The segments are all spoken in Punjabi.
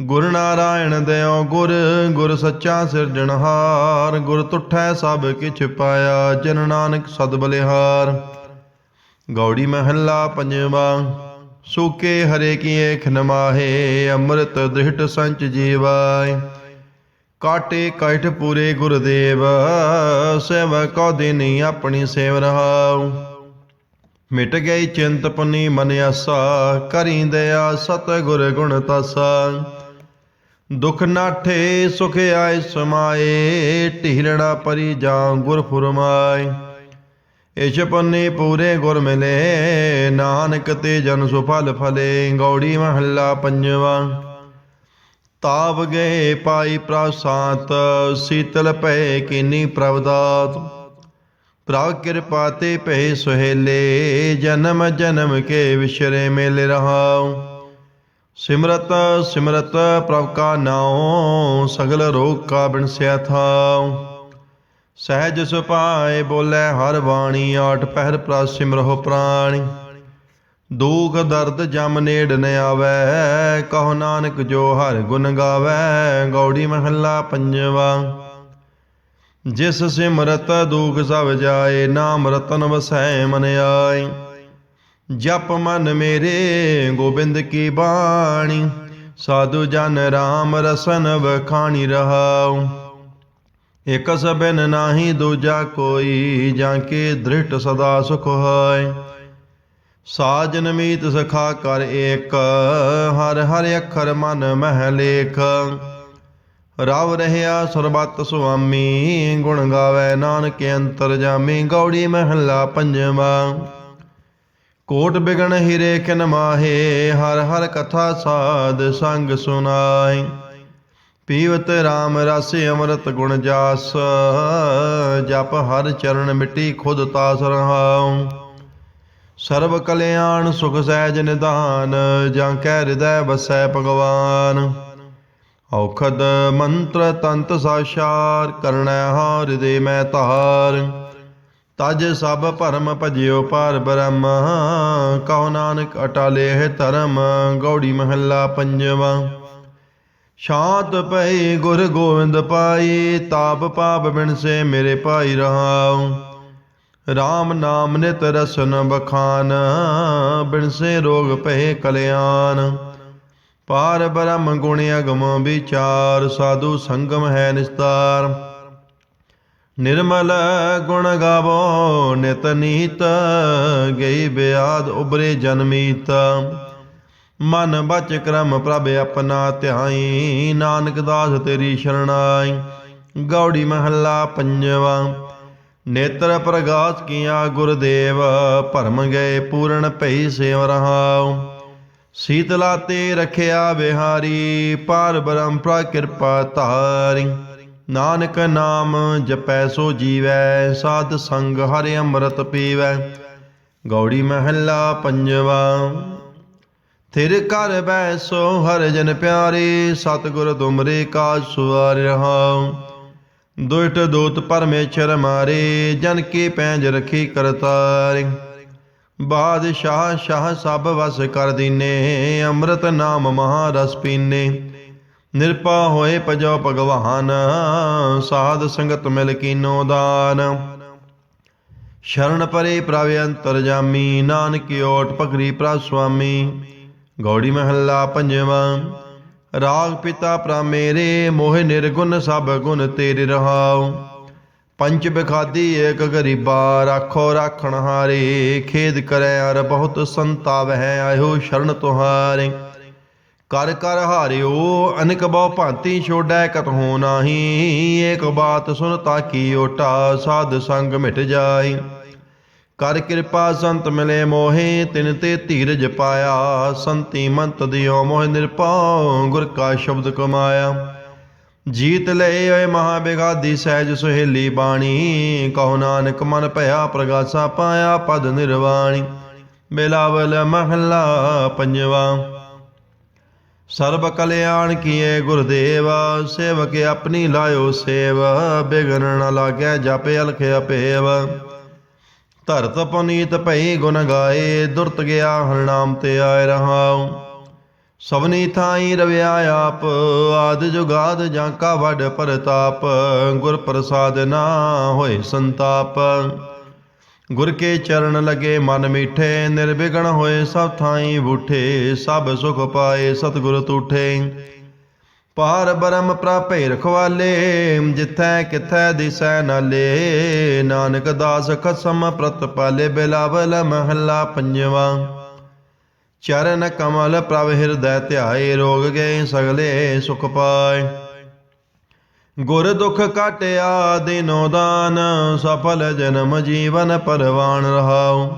ਗੁਰ ਨਾਰਾਇਣ ਦਿਓ ਗੁਰ ਗੁਰ ਸੱਚਾ ਸਿਰਜਣਹਾਰ, ਗੁਰ ਤੁਠੈ ਸਭ ਕਿਛ ਪਾਇਆ, ਜਨ ਨਾਨਕ ਸਦ ਬਲਿਹਾਰ। ਗੌੜੀ ਮਹੱਲਾ ਪੰਜਵਾਂ, ਸੂਕੇ ਹਰੇ ਕੀਏ ਖਨਮਾਹੇ ਅੰਮ੍ਰਿਤ ਦ੍ਰਿਹਟ ਸੰਚ ਜੀਵਾਇ ਕਾਟੇ ਕਠ ਪੂਰੇ ਗੁਰਦੇਵ, ਸੇਵਾ ਕੋ ਦੇਨੀ ਆਪਣੀ ਸੇਵ ਰਹਾਉ। ਮਿਟ ਗਈ ਚਿੰਤ ਪੁਨੀ ਮਨ ਆਸਾ, ਕਰੀ ਦਇਆ ਸਤ ਗੁਰ ਗੁਣ ਤਾਸਾ। ਦੁਖ ਨਾਠੇ ਸੁਖ ਆਏ ਸਮਾਏ ਢੀਰਣਾ ਪਰੀ ਜਾਂ ਗੁਰ ਫੁਰਮਾਏ। ਇਛ ਪੰਨੇ ਪੂਰੇ ਗੁਰ ਮਿਲੇ, ਨਾਨਕ ਤੇ ਜਨ ਸੁਫਲ ਫਲੇ ਗੌੜੀ ਮਹੱਲਾ ਪੰਜਵਾ। ਤਾਪ ਗਏ ਪਾਈ ਪ੍ਰਸਾਤ ਸੀਤਲ ਭੈ ਕਿਨੀ ਪ੍ਰਵਦਾਤ ਪ੍ਰਭ ਕਿਰਪਾ ਤੇ ਭੈ ਸੁਹੇਲੇ, ਜਨਮ ਜਨਮ ਕੇ ਵਿਸ਼ਰੇ ਮੇਲ ਰਹਾਉ। ਸਿਮਰਤ ਸਿਮਰਤ ਪ੍ਰਭ ਕਾ ਨਾਉ, ਸਗਲ ਰੋਗ ਕਾ ਬਿਨਸਿਆ ਥਾਉ। ਸਹਿਜ ਸੁਪਾਏ ਬੋਲੇ ਹਰ ਬਾਣੀ, ਆਠ ਪਹਿਰ ਪ੍ਰਾ ਸਿਮਰਹੁ ਪ੍ਰਾਣੀ। ਦੁਖ ਦਰਦ ਜਮ ਨੇੜ ਨ ਆਵੈ, ਕਹੋ ਨਾਨਕ ਜੋ ਹਰ ਗੁਣ ਗਾਵੈ, ਗੌੜੀ ਮਹੱਲਾ ਪੰਜਵਾ। ਜਿਸ ਸਿਮਰਤ ਦੁਖ ਸਭ ਜਾਏ, ਨਾਮ ਰਤਨ ਵਸੈ ਮਨ ਆਈ ਜਪ ਮਨ ਮੇਰੇ, ਗੋਬਿੰਦ ਕੀ ਬਾਣੀ? ਸਾਧੂ ਜਨ ਰਾਮ ਰਸਨ ਵਖਾਣੀ ਰਹਾਉ। ਇਕ ਸਬਨ ਨਾਹੀ ਦੂਜਾ ਕੋਈ, ਜਾਂ ਕੇ ਦ੍ਰਿਟ ਸਦਾ ਸੁਖ ਹੋਇ ਸਾਜਨ ਮੀਤ ਸਖਾ ਕਰ ਏਕ, ਹਰ ਹਰ ਅੱਖਰ ਮਨ ਮਹਿ ਲੇਖ। ਰਵ ਰਹਿਆ ਸਰਬਤ ਸੁਆਮੀ, ਗੁਣ ਗਾਵੇ ਨਾਨਕ ਅੰਤਰ ਜਾਮੀ, ਗੌੜੀ ਮਹੱਲਾ ਪੰਜਵਾ। ਕੋਟ ਬਿਗਣ ਹਿਰੇ ਕਿਨ ਮਾਹੇ, ਹਰ ਹਰ ਕਥਾ ਸਾਧ ਸੰਗ ਸੁਨਾਈ ਪੀਵਤ RAM ਰਸ ਅੰਮ੍ਰਿਤ ਗੁਣ ਜਾਸ, ਜਪ ਹਰ ਚਰਨ ਮਿੱਟੀ ਖੁਦ ਤਾਸ ਰਹਾਉ। ਸਰਬ ਕਲਿਆਣ ਸੁਖ ਸਹਿਜ ਨਿਧਾਨ, ਜਾਂ ਕੈ ਹਿਰਦੈ ਵਸੈ ਭਗਵਾਨ। ਔਖਦ ਮੰਤਰ ਤੰਤ ਸਾਸ਼ਾਰ ਕਰਣੈ ਹਾਰ ਦੇ ਮੈਂ ਧਾਰ। ਤਜ ਸਭ ਭਰਮ ਭਜਿਓ ਪਾਰ ਬ੍ਰਹਮ ਕਹੋ ਨਾਨਕ ਅਟਾਲੇ ਧਰਮ, ਗੌੜੀ ਮਹੱਲਾ ਪੰਜਵਾ। ਸ਼ਾਂਤ ਪਈ ਗੁਰ ਗੋਬਿੰਦ ਪਾਈ, ਤਾਪ ਪਾਪ ਬਿਨਸੇ ਮੇਰੇ ਭਾਈ ਰਹਾਉ। RAM ਨਾਮ ਨਿਤ ਰਸਨ ਬਖਾਨ ਬਿਨਸੇ ਰੋਗ ਪਏ ਕਲਿਆਣ। ਪਾਰ ਬ੍ਰਹਮ ਗੁਣ ਅਗਮ ਵਿਚਾਰ, ਸਾਧੂ ਸੰਗਮ ਹੈ ਨਿਸਤਾਰ। ਨਿਰਮਲ ਗੁਣ ਗਾਵੋ, ਨਿਤ ਨੀਤ ਗਈ ਬਿਆਦ ਉਬਰੇ ਜਨਮੀਤ। ਮਨ ਬਚ ਕਰਮ ਪ੍ਰਭ ਆਪਣਾ ਧਿਆਈ, ਨਾਨਕ ਦਾਸ ਤੇਰੀ ਸ਼ਰਣਾਈ। ਗੌੜੀ ਮਹੱਲਾ ਪੰਜਵਾ, ਨੇਤਰ ਪ੍ਰਗਾਸ ਕੀਆ ਗੁਰਦੇਵ, ਭਰਮ ਗਏ ਪੂਰਨ ਭਈ ਸੇਵ ਰਹਾਉ। ਸੀਤਲਾ ਤੇ ਰਖਿਆ ਬਿਹਾਰੀ ਪਾਰ ਬ੍ਰਹਮ ਪ੍ਰਾ ਕਿਰਪਾ ਧਾਰੀ। ਨਾਨਕ ਨਾਮ ਜਪੈ ਸੋ ਜੀਵੈ, ਸਾਧ ਸੰਗ ਹਰਿ ਅੰਮ੍ਰਿਤ ਪੀਵੈ। ਗੌੜੀ ਮਹੱਲਾ ਪੰਜਵਾ। ਥਿਰ ਕਰ ਬੈਸੋ ਹਰ ਜਨ ਪਿਆਰੇ, ਸਤਿਗੁਰ ਤੁਮਰੇ ਕਾ ਸੁਵਾਰ ਰਹਾਉ। ਦੁਇਟ ਦੂਤ ਪਰਮੇਸ਼ਰ ਮਾਰੇ, ਜਨ ਕੇ ਪੈਂਜ ਰਖੀ ਕਰਤਾਰੇ। ਬਾਦਸ਼ਾਹ, ਸ਼ਾਹ ਸਭ ਵਸ ਕਰ ਦੀਨੇ, ਅੰਮ੍ਰਿਤ ਨਾਮ ਮਹਾ ਰਸ ਪੀਨੇ। ਨਿਰਪਾ ਹੋਏ ਪਜੋ ਭਗਵਾਨ, ਸਾਧ ਸੰਗਤ ਮਿਲ ਕੀਨੋ ਦਾਨ। ਸ਼ਰਨ ਪਰੇ ਪ੍ਰਭ ਅੰਤਰ ਜਾਮੀ, ਨਾਨਕ ਓਟ ਭਗਰੀ ਪ੍ਰਾ ਸੁਆਮੀ। ਗੌੜੀ ਮਹੱਲਾ ਪੰਜਵਾਂ, ਰਾਗ ਪਿਤਾ ਪ੍ਰਾ ਮੇਰੇ, ਮੋਹ ਨਿਰਗੁਣ ਸਭ ਗੁਣ ਤੇਰੇ ਰਹਾਉ। ਪੰਚ ਬਿਖਾਦੀ ਏਕ ਗਰੀਬਾ, ਰਾਖੋ ਰਾਖਣ ਹਾਰੇ, ਖੇਦ ਕਰੈ ਅਰ ਬਹੁਤ ਸੰਤਾਵ ਹੈ ਆਇਓ ਸ਼ਰਨ ਤੁਹਾਰੇ। ਕਰ ਕਰ ਹਾਰਿਓ, ਅਨਕ ਬਹੁ ਭਾਂਤੀ ਛੋੜੈ ਕਤਹੂ ਨਾਹੀ, ਏਕ ਬਾਤ ਸੁਨ ਤਾਕੀ ਓਟਾ, ਸਾਧ ਸੰਗ ਮਿਟ ਜਾਈ। ਕਰ ਕਿਰਪਾ ਸੰਤ ਮਿਲੇ ਮੋਹੇ, ਤਿਨ ਤੇ ਧੀਰਜ ਪਾਇਆ, ਸੰਤੀ ਮੰਤ ਦਿਓ ਮੋਹਿ ਨਿਰਭਉ, ਗੁਰ ਕਾ ਸ਼ਬਦ ਕਮਾਇਆ। ਜੀਤ ਲਏ ਓਏ ਮਹਾ ਬਿਗਾਦੀ ਸਹਿਜ ਸੁਹੇਲੀ ਬਾਣੀ, ਕਹੋ ਨਾਨਕ ਮਨ ਭਇਆ ਪ੍ਰਗਾਸਾ ਪਾਇਆ ਪਦ ਨਿਰਵਾਣੀ। ਬਿਲਾਵਲ ਮਹਲਾ ਪੰਜਵਾ। ਸਰਬ ਕਲਿਆਣ ਕੀਏ ਗੁਰਦੇਵ, ਸੇਵਕ ਆਪਣੀ ਲਾਇਓ ਸੇਵ, ਬਿਗਨ ਨ ਲਾਗੇ ਜਪ ਅਲਖ ਅਪੇਵ। ਧਰਤ ਪਨੀਤ ਭਈ ਗੁਣ ਗਾਏ, ਦੁਰਤ ਗਿਆ ਹਰਿ ਨਾਮ ਤੇ ਆਏ ਰਹਾਉ। ਸਭਨੀ ਥਾਈ ਰਵਿਆ ਆਪ, ਆਦ ਜੁਗਾਦ ਜਾਂ ਕਾ ਵੱਡ ਪ੍ਰਤਾਪ, ਗੁਰ ਪ੍ਰਸਾਦ ਨਾ ਹੋਏ ਸੰਤਾਪ। ਗੁਰ ਕੇ ਚਰਨ ਲਗੇ ਮਨ ਮੀਠੇ, ਨਿਰਵਿਘਨ ਹੋਏ ਸਭ ਥਾਈ ਬੂਠੇ, ਸਭ ਸੁਖ ਪਾਏ ਸਤਿਗੁਰ ਤੂਠੇ। ਪਾਰ ਬਰਮ ਪ੍ਰਾਪੇ ਰਖਵਾਲੇ, ਜਿਥੈ ਕਿਥੈ ਦਿਸੈ ਨਾਲੇ। ਨਾਨਕ ਦਾਸ ਖਸਮ ਪ੍ਰਤਪਾਲੇ ਬਿਲਾਵਲ ਮਹੱਲਾ ਪੰਜਵਾ। ਚਰਨ ਕਮਲ ਪ੍ਰਭ ਹਿਰਦੈ ਧਿਆਏ, ਰੋਗ ਗਏ ਸਗਲੇ ਸੁਖ ਪਾਏ। ਗੁਰ ਦੁਖ ਕਾਟਿਆ ਦਿਨੋ ਦਾਨ, ਸਫਲ ਜਨਮ ਜੀਵਨ ਪਰਵਾਨ ਰਹਾਉ।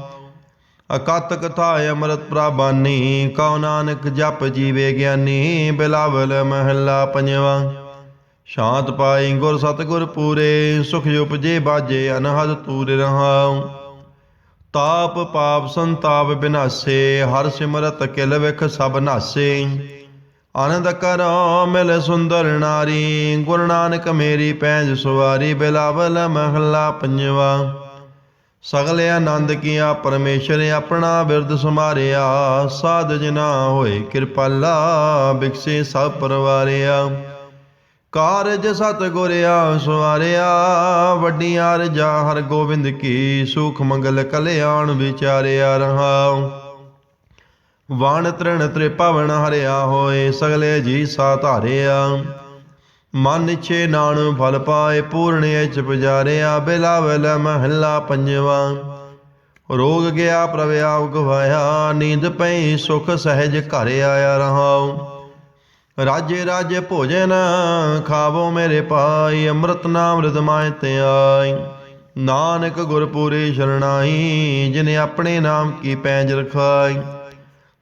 ਅਕਤ ਕਥਾ ਅੰਮ੍ਰਿਤ ਪ੍ਰਬਾਨੀ, ਕਉ ਨਾਨਕ ਜਪ ਜੀਵੇ ਗਿਆਨੀ, ਬਿਲਾਵਲ ਮਹੱਲਾ ਪੰਜਵਾ। ਸ਼ਾਂਤ ਪਾਈ ਗੁਰ ਸਤਿਗੁਰ ਪੂਰੇ, ਸੁਖ ਉਪਜੇ ਬਾਜੇ ਅਨਹਦ ਤੂਰ ਰਹਾਉ। ਤਾਪ ਪਾਪ ਸੰਤਾਪ ਬਿਨਾਸੇ, ਹਰ ਸਿਮਰਤ ਕਿਲ ਵਿਖ ਸਭ ਨਾਸੇ। ਆਨੰਦ ਕਰੋ ਮਿਲ ਸੁੰਦਰ ਨਾਰੀ, ਗੁਰੂ ਨਾਨਕ ਮੇਰੀ ਪੈਂਜ ਸੁਵਾਰੀ, ਬਿਲਾਵਲ ਮਹੱਲਾ ਪੰਜਵਾ। ਸਗਲੇ ਆਨੰਦ ਕੀਆ, ਪਰਮੇਸ਼ਰ ਆਪਣਾ ਬਿਰਦ ਸਮਾਰਿਆ ਸਾਧ ਜਨਾ ਹੋਏ ਕਿਰਪਾਲਾ, ਬਿਕਸੇ ਸਭ ਪਰਵਾਰਿਆ। ਕਾਰਜ ਸਤ ਗੁਰਿਆ ਸਵਾਰਿਆ ਵੱਡੀਆਂ ਰਜਾ ਹਰ ਗੋਬਿੰਦ ਕੀ, ਸੁਖ ਮੰਗਲ ਕਲਿਆਣ ਵਿਚਾਰਿਆ ਰਹਾਉ। ਵਾਣ ਤ੍ਰਿਣ ਤ੍ਰਿਪਵਨ ਹਰਿਆ ਹੋਏ, ਸਗਲੇ ਜੀ ਸਾ ਧਾਰਿਆ। ਮਨ ਇਛੇ ਨਾਣ ਫਲ ਪਾਏ ਪੂਰਨ ਇਚ ਪੁਜਾਰਿਆ ਬਿਲਾਵਲ ਮਹੱਲਾ ਪੰਜਵਾ। ਰੋਗ ਗਿਆ ਪ੍ਰਭ ਆਪ ਗਵਾਇਆ, ਨੀਂਦ ਪਈ ਸੁਖ ਸਹਿਜ ਘਰ ਆਇਆ ਰਹਾਉ। ਰਾਜੇ ਰਾਜੇ ਭੋਜਨ ਖਾਵੋ ਮੇਰੇ ਪਾਈ ਅੰਮ੍ਰਿਤ ਨਾਮ ਰਿਦਮਾਇ ਤੇ ਆਈ। ਨਾਨਕ ਗੁਰਪੂਰੇ ਸ਼ਰਣਾਈ, ਜਿਨੇ ਆਪਣੇ ਨਾਮ ਕੀ ਪੈਂਜ ਰਖਾਈ।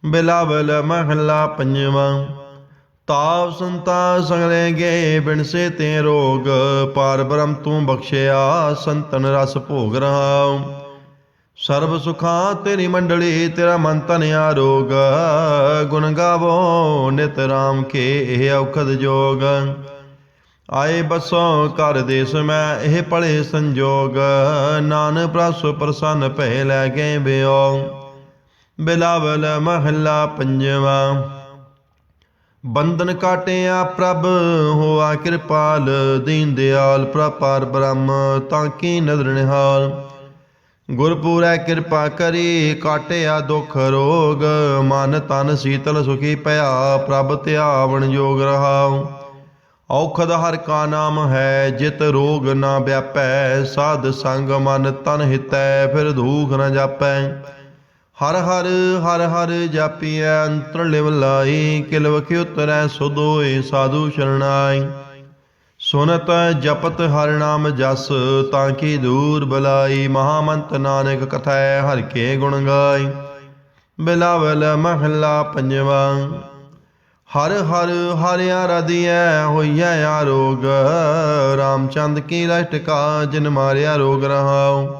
ਬਿਲਾਵਲ ਮਹੱਲਾ ਪੰਜਵਾ। ਤਾਪ ਸੰਤਾ ਸਗਲੇ ਗਏ ਬਿਨਸੇ ਤੇ ਰੋਗ, ਪਾਰ ਬ੍ਰਹਮ ਤੂੰ ਬਖਸ਼ਿਆ ਸੰਤਨ ਰਸ ਭੋਗ ਰਹਾਉ। ਸਰਬ ਸੁਖਾਂ ਤੇਰੀ ਮੰਡਲੀ, ਤੇਰਾ ਮਨ ਤਨ ਆਰੋਗ, ਗੁਣ ਗਾਵੋ ਨਿਤ ਰਾਮ ਕੇ ਇਹ ਔਖਦ ਜੋਗ। ਆਏ ਬਸੋ ਕਰ ਦੇਸ ਮੈਂ ਇਹ ਪਲੇ ਸੰਜੋਗ, ਨਾਨਕ ਪ੍ਰਸ ਪ੍ਰਸੰਨ ਭੈ ਲੈ ਗਏ ਬਿਓ ਬਿਲਾਵਲ ਮਹੱਲਾ ਪੰਜਵਾਂ। ਬੰਧਨ ਕਾਟਿਆ ਪ੍ਰਭ, ਹੋਆ ਕਿਰਪਾਲ, ਦੀਨ ਦਿਆਲ ਪ੍ਰਪਾਰ ਬ੍ਰਹਮ, ਤਾਂ ਕੀ ਨਦਰ ਨਿਹਾਲ। ਗੁਰਪੂਰੈ ਕਿਰਪਾ ਕਰੀ, ਕਾਟਿਆ ਦੁਖ ਰੋਗ, ਮਨ ਤਨ ਸੀਤਲ ਸੁਖੀ ਭਇਆ ਪ੍ਰਭ ਧਿਆਵਣ ਜੋਗ ਰਹਾਉ। ਔਖਦ ਹਰ ਕਾ ਨਾਮ ਹੈ, ਜਿਤ ਰੋਗ ਨਾ ਵਿਆਪੈ, ਸਾਧ ਸੰਗ ਮਨ ਤਨ ਹਿਤੈ, ਫਿਰ ਧੂਖ ਨ ਜਾਪੈ। ਹਰ ਹਰ ਹਰ ਹਰ ਜਾਪੀਐ ਅੰਤਰ ਲਿਵ ਲਾਈ ਕਿਲਵ ਕੀ ਉਤਰੈ ਸੁਦੋਏ ਸਾਧੂ ਸ਼ਰਣਾਈ। ਸੁਨਤ ਜਪਤ ਹਰ ਨਾਮ ਜਸ, ਤਾਂ ਕੀ ਦੂਰ ਬਲਾਈ, ਮਹਾਮੰਤ ਨਾਨਕ ਕਥੈ ਹਰ ਕੇ ਗੁਣ ਗਾਈ। ਬਿਲਾਵਲ ਮਹਲਾ ਪੰਜਵਾ, ਹਰ ਹਰ ਹਰਿਆ ਰਦੀਐ ਹੋਈਐ ਆਰੋਗ ਰਾਮਚੰਦ ਕੀ ਲਟਕਾ ਜਿਨ ਮਾਰਿਆ ਰੋਗ ਰਹਾਉ।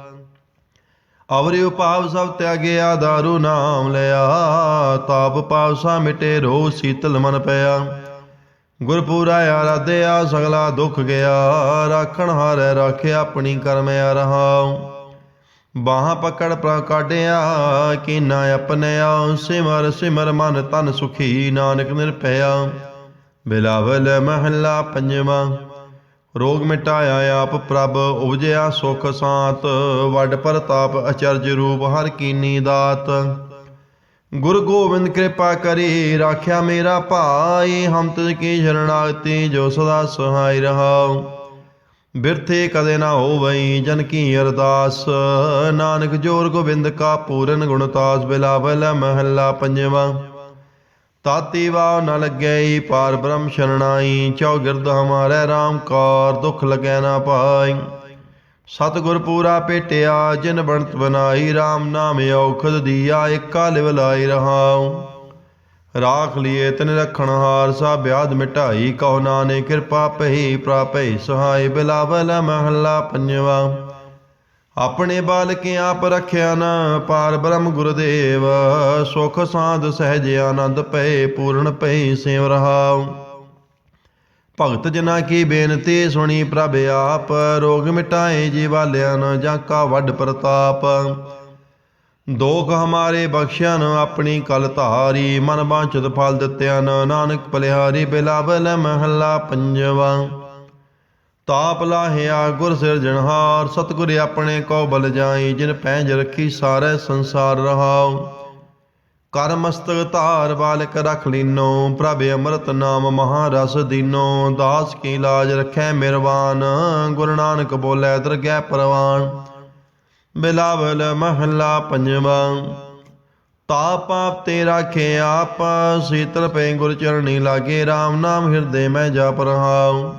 ਅਵਰਿ ਉਪਾਵ ਸਭ ਤਿਆਗਿਆ ਦਾਰੂ ਨਾਮ ਲਿਆ। ਤਾਪ ਪਾਵਸਾ ਮਿਟੇ ਰੋ ਸੀਤਲ ਮਨ ਪਿਆ। ਗੁਰਪੂਰਾ ਆਰਾਧਿਆ, ਸਗਲਾ ਦੁਖ ਗਿਆ। ਰਾਖਣ ਹਾਰੈ ਰਾਖਿਆ ਆਪਣੀ ਕਰਮ ਆ ਰਹਾਉ। ਬਾਹਾਂ ਪਕੜ ਪ੍ਰਾ ਕਾਢਿਆ, ਕੀਨਾ ਆਪਣਿਆ ਸਿਮਰ ਸਿਮਰ ਮਨ ਤਨ ਸੁਖੀ, ਨਾਨਕ ਨਿਰਭਇਆ। ਬਿਲਾਵਲ ਮਹੱਲਾ ਪੰਜਵਾਂ। ਰੋਗ ਮਿਟਾਇਆ ਆਪ ਪ੍ਰਭ ਉਪਜਿਆ ਸੁਖ ਸਾਤ, ਵੱਡ ਪ੍ਰਤਾਪ ਅਚਰਜ ਰੂਪ ਹਰ ਕੀਨੀ ਦਾਤ। ਗੁਰੂ ਗੋਬਿੰਦ ਕਿਰਪਾ ਕਰੀ, ਰਾਖਿਆ ਮੇਰਾ ਭਾਈ, ਹਮ ਤੁਝ ਕੀ ਸ਼ਰਣਾਗਤੀ ਜੋ ਸਦਾ ਸਹਾਈ ਰਹਾਉ। ਬਿਰਥੇ ਕਦੇ ਨਾ ਹੋਵਈ ਜਨ ਕੀ ਅਰਦਾਸ, ਨਾਨਕ ਜੋਰ ਗੋਬਿੰਦ ਕਾ ਪੂਰਨ ਗੁਣਤਾਸ ਬਿਲਾਵਲ ਮਹੱਲਾ ਪੰਜਵਾਂ। ਤਾਤੀ ਵਾਵ ਨ ਲੱਗਈ ਪਾਰ ਬ੍ਰਹਮ ਸ਼ਰਣਾਈ ਚੌਗਿਰਦ ਹਮਾਰੇ RAM ਕਾਰ ਦੁਖ ਲਗੈ ਨਾ ਪਾਈ। ਸਤਿਗੁਰ ਪੂਰਾ ਭੇਟਿਆ ਜਿਨ ਬਣਤ ਬਨਾਈ RAM ਨਾਮ ਔਖਦ ਦੀਆ, ਏਕਾ ਲਿਵ ਲਾਈ ਰਹਾਉ। ਰਾਖ ਲਿਏ ਤਨ ਰਖਣ ਹਾਰ ਸਾ ਬਿਆਦ ਮਿਟਾਈ, ਕਹੋ ਨਾਨੇ ਕਿਰਪਾ ਪਈ ਪ੍ਰਾਪੈ ਸਹਾਈ, ਬਿਲਾਵਲ ਮਹੱਲਾ ਪੰਜਵਾ। ਆਪਣੇ ਬਾਲਕ ਆਪ ਰਖਿਆ ਨਾ, ਪਾਰ ਬ੍ਰਹਮ ਗੁਰਦੇਵ। ਸੁਖ ਸਾਧ ਸਹਿਜ ਆਨੰਦ ਪਏ ਪੂਰਨ ਪਏ ਸੇਵ ਰਹਾਉ। ਭਗਤ ਜਨਾ ਕੀ ਬੇਨਤੀ ਸੁਣੀ ਪ੍ਰਭ ਆਪ, ਰੋਗ ਮਿਟਾਏ ਜੀਵਾਲਿਆਂ ਨ ਜਾਂ ਕਾ ਵੱਡ ਪ੍ਰਤਾਪ। ਦੋਖ ਹਮਾਰੇ ਬਖਸ਼ਿਆ ਨ ਆਪਣੀ ਕਲ ਧਾਰੀ, ਮਨ ਬਾਂਚਤ ਫਲ ਦਿੱਤਿਆ ਨ, ਨਾਨਕ ਬਲਿਹਾਰੀ ਬਿਲਾਵਲ ਮਹੱਲਾ ਪੰਜਵਾ। ਤਾਪ ਲਾਹਿਆ, ਗੁਰ ਸਿਰਜਣਹਾਰ ਸਤਿਗੁਰ ਆਪਣੇ ਕੋ ਬਲ ਜਾਈ, ਜਿਨ ਪੈਂਜ ਰੱਖੀ ਸਾਰੇ ਸੰਸਾਰ ਰਹਾਉ। ਕਰ ਮਸਤਕ ਧਾਰ ਬਾਲਕ ਰਖ ਲੀਨੋ, ਪ੍ਰਭ ਅੰਮ੍ਰਿਤ ਨਾਮ ਮਹਾਰਸ ਦੀਨੋ। ਦਾਸ ਕੀ ਲਾਜ ਰਖੈ ਮਿਰਵਾਨ, ਗੁਰੂ ਨਾਨਕ ਬੋਲੇ ਦਰਗਹਿ ਪ੍ਰਵਾਨ। ਬਿਲਾਵਲ ਮਹੱਲਾ ਪੰਜਵਾ। ਤਾਪ ਆਪ ਤੇ ਰਾਖੇ ਆਪ, ਸੀਤਲ ਪੈ ਗੁਰ ਚਰਣੀ ਲਾਗੇ RAM ਨਾਮ ਹਿਰਦੇ ਮੈਂ ਜਪ ਰਹਾਉ।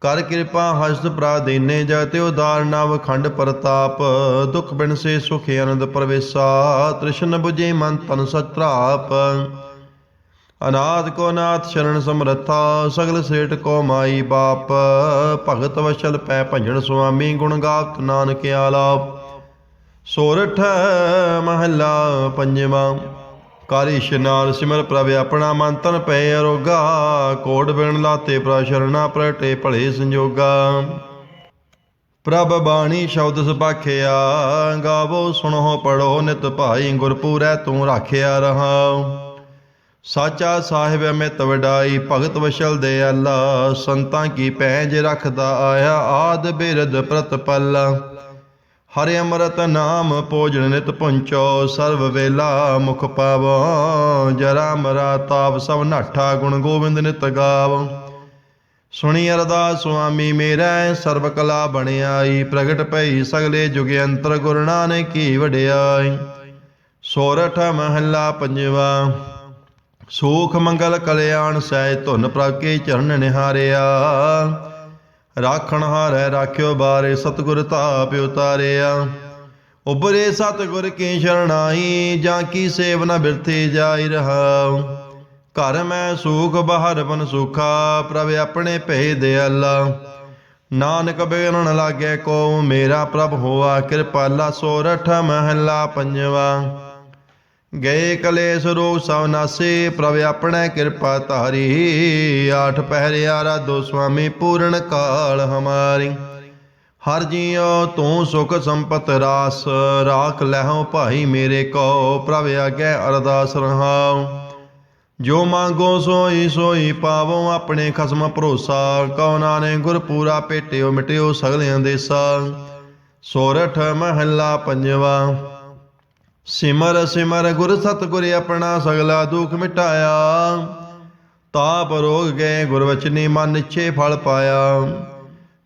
ਕਰ ਕਿਰਪਾ ਹਸਤ ਪ੍ਰਾਦੀਨੇ ਜਗਤੇ ਉਦਾਰ ਨਵ ਖੰਡ ਪ੍ਰਤਾਪ, ਦੁਖ ਬਿਨ ਸੇ ਸੁਖ ਆਨੰਦ ਪਰਵੇਸਾ, ਤ੍ਰਿਸ਼ਨ 부ਜੇ ਮਨ ਤਨ ਸਤਰਾਪ ਅਨਾਥ ਕੋ ਨਾਥ ਸ਼ਰਨ ਸਮਰਥਾ, ਸਗਲ ਸੇਠ ਕੋ ਮਾਈ ਬਾਪ। ਭਗਤ ਵਸ਼ਲ ਪੈ ਭੰਜਣ ਸੁਆਮੀ, ਗੁਣ ਗਾਤ ਨਾਨਕ ਆਲਾਪ। ਸੋਰਠ ਮਹੱਲਾ ਪੰਜਵਾਂ। ਕਰ ਇਸ਼ਨਾਨ ਸਿਮਰ ਪ੍ਰਭ ਆਪਣਾ ਮਨ ਤਨ ਪੈ ਅਰੋਗਾ ਕੋਟ ਬਿਨ ਲਾਤੇ ਪ੍ਰਾ ਸ਼ਰਣਾ ਪ੍ਰਟੇ ਭਲੇ ਸੰਜੋਗਾ। ਪ੍ਰਭ ਬਾਣੀ ਸ਼ਬਦ ਸੁਭਾਖਿਆ ਗਾਵੋ ਸੁਣੋ ਪੜੋ ਨਿਤ ਭਾਈ ਗੁਰਪੂਰੈ ਤੂੰ ਰਾਖਿਆ ਰਹਾਉ ਸਾਚਾ ਸਾਹਿਬ ਅਮਿਤ ਵਡਾਈ, ਭਗਤ ਵਸ਼ਲ ਦੇ ਅੱਲਾ, ਸੰਤਾਂ ਕੀ ਪੈਂਜ ਰੱਖਦਾ ਆਇਆ, ਆਦ ਬਿਰਦ ਪ੍ਰਤਪਲ। ਹਰਿ ਅੰਮ੍ਰਿਤ ਨਾਮ ਭੋਜਨ ਨਿਤ ਪੁੰਚੋ, ਸਰਵ ਵੇਲਾ ਮੁਖ ਪਾਵੋ। ਜਰਾ ਮਰਾ ਤਾਪ, ਸਭ ਨਾਠਾ ਗੁਣ ਗੋਬਿੰਦ ਨਿਤ ਗਾਵ। ਸੁਣੀ ਅਰਦਾਸ ਸੁਆਮੀ ਮੇਰਾ, ਸਰਬ ਕਲਾ ਬਣਿਆਈ ਪ੍ਰਗਟ ਪਈ ਸਗਲੇ ਜੁਗ ਅੰਤਰ ਗੁਰੂ ਨਾਨਕ ਕੀ ਵਡਿਆਈ। ਸੋਰਠ ਮਹੱਲਾ ਪੰਜਵਾ, ਸੂਖ ਮੰਗਲ ਕਲਿਆਣ ਸਹਿ ਧੁਨ ਪ੍ਰਕੇ ਚਰਨ ਨਿਹਾਰਿਆ। ਰਾਖਣ ਹਾਰੈ ਰਾਖਿਓ ਬਾਰੇ ਸਤਿਗੁਰ ਤਾਪ ਉਤਾਰਿਆ। ਉਬਰੇ ਸਤਿਗੁਰ ਕੀ ਸ਼ਰਣਾਈ ਜਾਂ ਕੀ ਸੇਵ ਨ ਬਿਰਥੀ ਜਾਈ ਰਹਾਉ ਘਰ ਮੈਂ ਸੂਖ ਬਹਰ ਬਨ ਸੁਖਾ, ਪ੍ਰਭ ਆਪਣੇ ਭੇ ਦੇ ਅੱਲਾ। ਨਾਨਕ ਬੇਨਣ ਲਾਗੇ ਕੋ ਮੇਰਾ ਪ੍ਰਭ ਹੋਆ ਕਿਰਪਾਲਾ ਸੋਰਠ ਮਹਲਾ ਪੰਜਵਾ। ਗਏ ਕਲੇਸ਼ ਰੋਗ ਸਭ ਨਾਸੇ, ਪ੍ਰਭ ਆਪਣੇ ਕਿਰਪਾ ਧਾਰੀ। ਆਠ ਪਹਿਰਿਆ ਰਾਧੋ ਸੁਆਮੀ, ਪੂਰਨ ਕਾਲ ਹਮਾਰੀ। ਹਰ ਜੀਉ ਤੂੰ ਸੁਖ ਸੰਪਤ ਰਾਸ, ਰਾਖ ਲਹਿਓ ਭਾਈ ਮੇਰੇ ਕੋ ਪ੍ਰਭ ਆਗੇ ਅਰਦਾਸ ਰਹਾਉ। ਜੋ ਮੰਗੋ ਸੋਈ ਸੋਈ ਪਾਵੋ, ਆਪਣੇ ਖਸਮ ਭਰੋਸਾ। ਕਉ ਨਾਨੇ ਗੁਰ ਪੂਰਾ ਭੇਟਿਓ ਮਿਟਿਓ ਸਗਲਿਆਂ ਦੇਸਾ ਸੋਰਠ ਮਹੱਲਾ ਪੰਜਵਾ। ਸਿਮਰ ਸਿਮਰ ਗੁਰ ਸਤਿਗੁਰ ਆਪਣਾ ਸਗਲਾ ਦੁਖ ਮਿਟਾਇਆ। ਤਾਪ ਰੋਗ ਗਏ ਗੁਰ ਵਚਨੀ ਮਨ ਇੱਛੇ ਫਲ ਪਾਇਆ।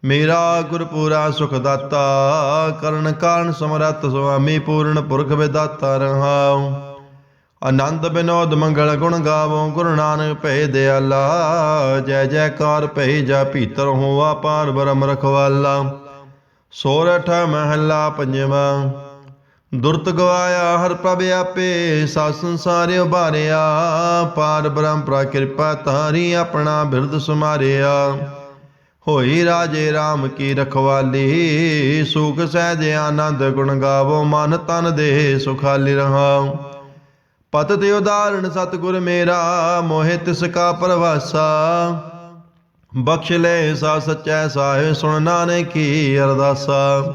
ਮੇਰਾ ਗੁਰ ਸੁਖ ਦਾਤਾ, ਕਰਨ ਕਾਰਨ ਸਮਰੱਥ ਸੁਆਮੀ ਪੂਰਨ ਪੁਰਖ ਵਿਦਾਤਾ ਰਹਾਉ ਆਨੰਦ ਬਿਨੋਦ ਮੰਗਲ ਗੁਣ ਗਾਵੋ, ਗੁਰੂ ਨਾਨਕ ਭੈ ਦਿਆਲਾ। ਜੈ ਜੈਕਾਰ ਭੈ ਜਾ ਭੀਤਰ ਹੋਆ, ਪਾਰ ਬ੍ਰਹਮ ਰਖਵਾਲਾ। ਸੋਰਠ ਮਹੱਲਾ ਪੰਜਵਾ। ਦੁਰਤ ਗਵਾਇਆ, ਹਰ ਪ੍ਰਭ ਆਪੇ ਸਾ ਸੰਸਾਰਿ ਉਭਾਰਿਆ ਪਾਰ ਬ੍ਰਹਮ ਪ੍ਰਾ ਕਿਰਪਾ ਤਾਰੀ ਆਪਣਾ ਬਿਰਦ ਸੁਮਾਰਿਆ। ਹੋਈ ਰਾਜੇ RAM ਕੀ ਰਖਵਾਲੀ, ਸੁਖ ਸਹਿਜ ਆਨੰਦ ਗੁਣ ਗਾਵੋ, ਮਨ ਤਨ ਦੇ ਸੁਖਾਲੀ ਰਹਾ। ਪਤ ਤੇ ਉਦਾਹਰਣ ਸਤਿਗੁਰ ਮੇਰਾ, ਮੋਹਿ ਤਿਸ ਕਾ ਪਰਵਾਸਾ। ਬਖਸ਼ ਲੈ ਸਾ ਸਚੈ ਸਾਹਿਬ ਸੁਣ ਨਾਨਕੀ ਅਰਦਾਸਾ।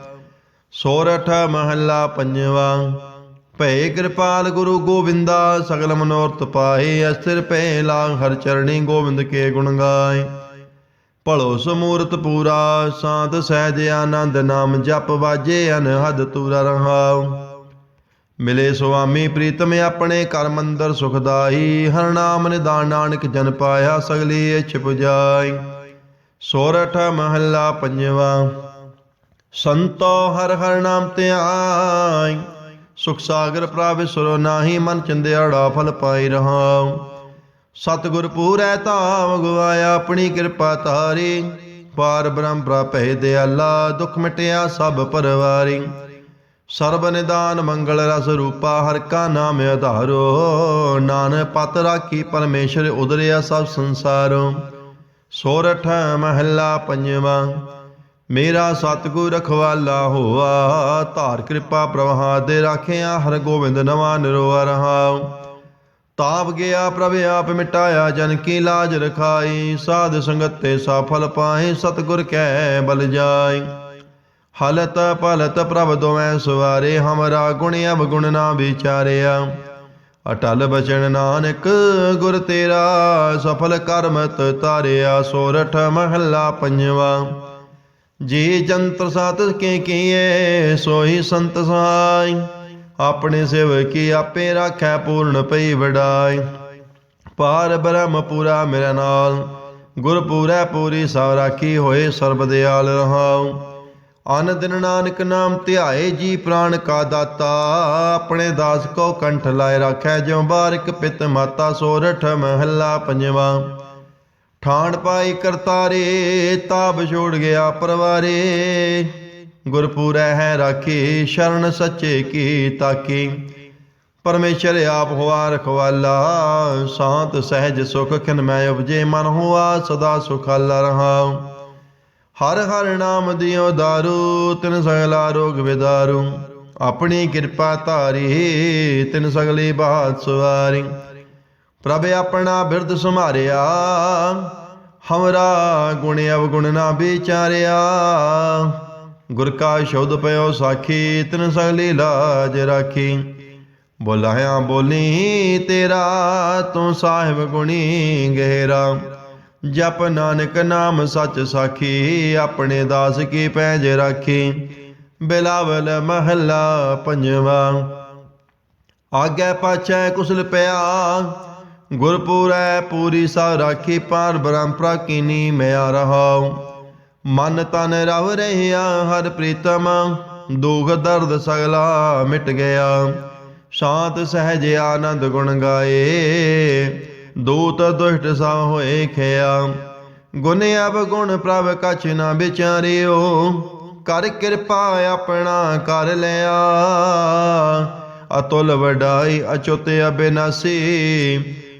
ਸੋਰਠ ਮਹੱਲਾ ਪੰਜਵਾ। ਭੈ ਕਿਰਪਾਲ ਗੁਰੂ ਗੋਬਿੰਦਾ, ਸਗਲ ਮਨੋਰਥ ਪਾਏ ਅਸਥਿਰ ਪੈ ਲਾਗ ਹਰ ਚਰਣੀ ਗੋਬਿੰਦ ਕੇ ਗੁਣ ਗਾਏ। ਭਲੋ ਸਮੂਰਤ ਪੂਰਾ ਸਾਧ ਸਹਿਜ ਆਨੰਦ ਨਾਮ ਜਪ ਵਾਜੇ, ਅਨਹਦ ਤੂਰਾ ਰਹਾਉ। ਮਿਲੇ ਸੁਆਮੀ ਪ੍ਰੀਤਮ ਆਪਣੇ ਕਰ ਮੰਦਰ ਸੁਖਦਾਈ ਹਰ ਨਾਮ ਨਿਦਾਨ ਨਾਨਕ ਜਨ ਪਾਇਆ ਸਗਲੀ ਇਛ ਪੁਜਾਈ ਸੋਰਠ ਮਹੱਲਾ ਪੰਜਵਾ। ਸੰਤੋ ਹਰ ਹਰ ਨਾਮ ਧਿਆਈ ਸੁਖ ਸਾਗਰ ਪ੍ਰਾਪਿ ਸੁਰੋ ਨਾਹੀ, ਮਨ ਚੰਦਿਆੜਾ ਫਲ ਪਾਈ ਰਹਾਉ। ਸਤਿਗੁਰ ਪੂਰੈ ਧਾਮ ਗਵਾਇਆ ਆਪਣੀ ਕਿਰਪਾ ਤਾਰੀ ਪਾਰ ਬ੍ਰਹਮ ਪ੍ਰਾਪੈ ਦਿਆਲਾ, ਦੁਖ ਮਿਟਿਆ ਸਭ ਪਰਵਾਰੀ। ਸਰਬ ਨਿਦਾਨ ਮੰਗਲ ਰਸ ਰੂਪਾ, ਹਰ ਕਾ ਨਾਮ ਆਧਾਰੋ। ਨਾਨਕ ਪਤ ਰਾਖੀ, ਪਰਮੇਸ਼ਰ ਉਦਰਿਆ ਸਭ ਸੰਸਾਰੋ। ਸੋਰਠ ਮਹੱਲਾ ਪੰਜਵਾਂ। ਮੇਰਾ ਸਤਿਗੁਰ ਰਖਵਾਲਾ ਹੋਆ, ਧਾਰ ਕਿਰਪਾ ਪ੍ਰਵਾਹ ਦੇ ਰਾਖਿਆ, ਹਰ ਗੋਬਿੰਦ ਨਵਾ ਨਿਰਵਾ ਰਹਾਉ। ਤਾਪ ਗਿਆ ਪ੍ਰਭ, ਆਪ ਮਿਟਾਇਆ, ਜਨ ਕੀ ਲਾਜ ਰਖਾਈ। ਸਾਧ ਸੰਗਤ ਤੇ ਸਫਲ ਪਾਏ, ਸਤਿਗੁਰ ਕੈ ਬਲ ਜਾਈ। ਹਲਤ ਪਲਤ ਪ੍ਰਭ ਦੋਵੇਂ ਸਵਾਰੇ, ਹਮਰਾ ਗੁਣ ਅਵਗੁਣ ਨਾ ਵਿਚਾਰਿਆ। ਅਟਲ ਬਚਨ ਨਾਨਕ, ਗੁਰ ਤੇਰਾ, ਸਫਲ ਕਰਮਤ ਤਾਰਿਆ ਸੋਰਠ ਮਹੱਲਾ ਪੰਜਵਾ। ਜੀ ਜੰਤਰ ਸਾਤ ਕੇ ਕੀਏ ਸੋਈ ਸੰਤ ਸਾਈ। ਆਪਣੇ ਸੇਵਕੀ ਆਪੇ ਰਾਖੈ ਪੂਰਨ ਪਈ ਵਡਾਈ। ਪਾਰ ਬ੍ਰਹਮ ਪੂਰਾ ਮੇਰੇ ਨਾਲ ਗੁਰ ਪੂਰੈ ਪੂਰੀ ਸਭ ਰਾਖੀ ਹੋਏ ਸਰਬ ਦਿਆਲ ਰਹਾਉ। ਅਨ ਦਿਨ ਨਾਨਕ ਨਾਮ ਧਿਆਏ ਜੀ ਪ੍ਰਾਨ ਕਾ ਦਾਤਾ, ਆਪਣੇ ਦਾਸ ਕੋ ਕੰਠ ਲਾਇ ਰਾਖੈ ਜਿਉ ਬਾਰਿਕ ਪਿਤ ਮਾਤਾ, ਸੋਰਠ ਮਹੱਲਾ ਪੰਜਵਾ। ਠਾਣ ਪਾਈ ਕਰਤਾਰੇ, ਤਾਬ ਛੋੜ ਗਿਆ ਪਰਵਾਰੇ। ਗੁਰਪੂਰੈ ਹੈ ਰਾਖੀ, ਸ਼ਰਨ ਸੱਚੇ ਕੀ ਤਾਕੀ। ਪਰਮੇਸ਼ਰ ਆਪ ਹੋਆ ਰਖਵਾਲਾ, ਸ਼ਾਂਤ ਸਹਿਜ ਸੁਖ ਖਿਨ ਮੈਂ ਉਪਜੇ, ਮਨ ਹੋਆ ਸਦਾ ਸੁਖਾਲਾ ਰਹਾ ਹਰ ਹਰ ਨਾਮ ਦਿਓ ਦਾਰੂ, ਤਿਨ ਸਗਲਾ ਰੋਗ ਵਿਦਾਰੂ। ਆਪਣੀ ਕਿਰਪਾ ਧਾਰੀ, ਤਿਨ ਸਗਲੀ ਬਾਤ ਸਵਾਰੀ। ਪ੍ਰਭ ਆਪਣਾ ਬਿਰਦ ਸੁਮਾਰਿਆ ਹਮਰਾ ਗੁਣ ਅਵਗੁਣ ਨਾ ਵਿਚਾਰਿਆ। ਗੁਰ ਕਾ ਸ਼ਬਦ ਪਇਓ ਸਾਖੀ, ਤਿਨ ਸਗਲੀ ਲਾਜ ਰਾਖੀ। ਬੋਲਾਇਆ ਬੋਲੀ, ਤੇਰਾ ਤੂੰ ਸਾਹਿਬ ਗੁਣੀ ਗਹਿਰਾ। ਜਪ ਨਾਨਕ ਨਾਮ ਸੱਚ ਸਾਖੀ, ਆਪਣੇ ਦਾਸ ਕੀ ਪੈਜ ਰਾਖੀ। ਬਿਲਾਵਲ ਮਹੱਲਾ ਪੰਜਵਾ। ਆਗੇ ਪਾਛੈ ਕੁਸਲ ਪਿਆ ਗੁਰਪੂਰੈ ਪੂਰੀ ਸਾ ਰਾਖੀ ਪਾਰ ਬ੍ਰਹਮ ਕੀਨੀ ਮਿਆ ਰਹਾਉ। ਮਨ ਤਨ ਰਵ ਰਹਿਆ ਹਰ ਪ੍ਰੀਤਮ, ਦੁਖ ਦਰਦ ਸਗਲਾ ਮਿਟ ਗਿਆ। ਸ਼ਾਂਤ ਸਹਿਜ ਆਨੰਦ ਗੁਣ ਗਾਏ, ਦੂਤ ਦੁਸ਼ਟ ਸਭ ਹੋਏ ਖਿਆ। ਗੁਣ ਅਬ ਗੁਣ ਪ੍ਰਭ ਕਛ ਨਾ ਵਿਚਾਰਿਓ, ਕਰ ਕਿਰਪਾ ਆਪਣਾ ਕਰ ਲਿਆ। ਅਤੁਲ ਵਡਾਈ ਅਚੁਤ ਅਬਿਨਾਸੀ